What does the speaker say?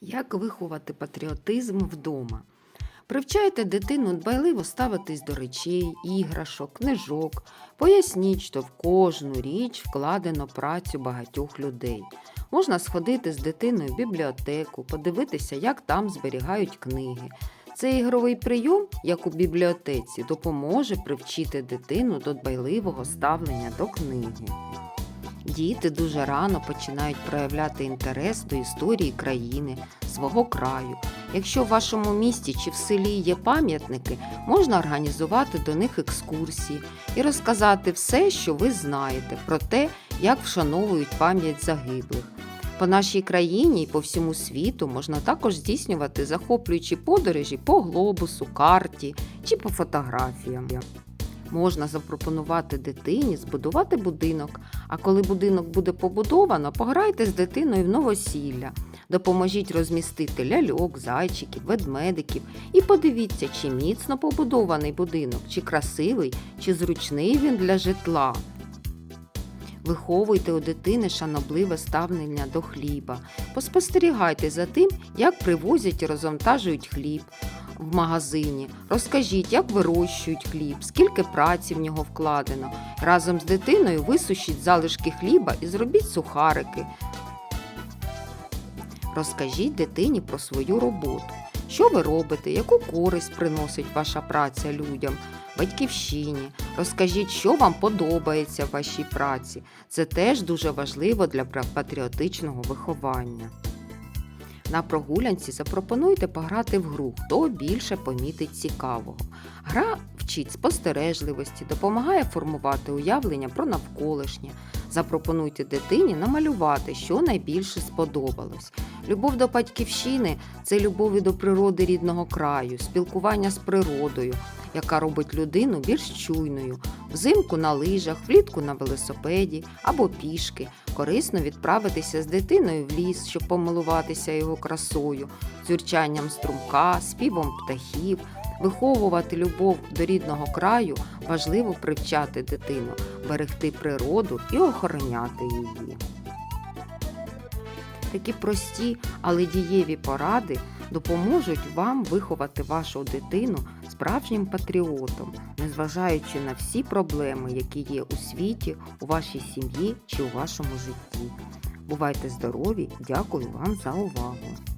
Як виховати патріотизм вдома? Привчайте дитину дбайливо ставитись до речей, іграшок, книжок. Поясніть, що в кожну річ вкладено працю багатьох людей. Можна сходити з дитиною в бібліотеку, подивитися, як там зберігають книги. Цей ігровий прийом, як у бібліотеці, допоможе привчити дитину до дбайливого ставлення до книги. Діти дуже рано починають проявляти інтерес до історії країни, свого краю. Якщо в вашому місті чи в селі є пам'ятники, можна організувати до них екскурсії і розказати все, що ви знаєте, про те, як вшановують пам'ять загиблих. По нашій країні і по всьому світу можна також здійснювати захоплюючі подорожі по глобусу, карті чи по фотографіям. Можна запропонувати дитині збудувати будинок, а коли будинок буде побудовано, пограйте з дитиною в новосілля. Допоможіть розмістити ляльок, зайчиків, ведмедиків і подивіться, чи міцно побудований будинок, чи красивий, чи зручний він для житла. Виховуйте у дитини шанобливе ставлення до хліба. Поспостерігайте за тим, як привозять і розвантажують хліб в магазині. Розкажіть, як вирощують хліб, скільки праці в нього вкладено. Разом з дитиною висушіть залишки хліба і зробіть сухарики. Розкажіть дитині про свою роботу. Що ви робите, яку користь приносить ваша праця людям, батьківщині. Розкажіть, що вам подобається в вашій праці. Це теж дуже важливо для патріотичного виховання. На прогулянці запропонуйте пограти в гру, хто більше помітить цікавого. Гра вчить спостережливості, допомагає формувати уявлення про навколишнє. Запропонуйте дитині намалювати, що найбільше сподобалось. Любов до батьківщини це любов до природи рідного краю, спілкування з природою, яка робить людину більш чуйною. Взимку на лижах, влітку на велосипеді або пішки. Корисно відправитися з дитиною в ліс, щоб помилуватися його красою, дзюрчанням струмка, співом птахів. Виховувати любов до рідного краю важливо привчати дитину, берегти природу і охороняти її. Такі прості, але дієві поради допоможуть вам виховати вашу дитину справжнім патріотом, незважаючи на всі проблеми, які є у світі, у вашій сім'ї чи у вашому житті. Бувайте здорові! Дякую вам за увагу!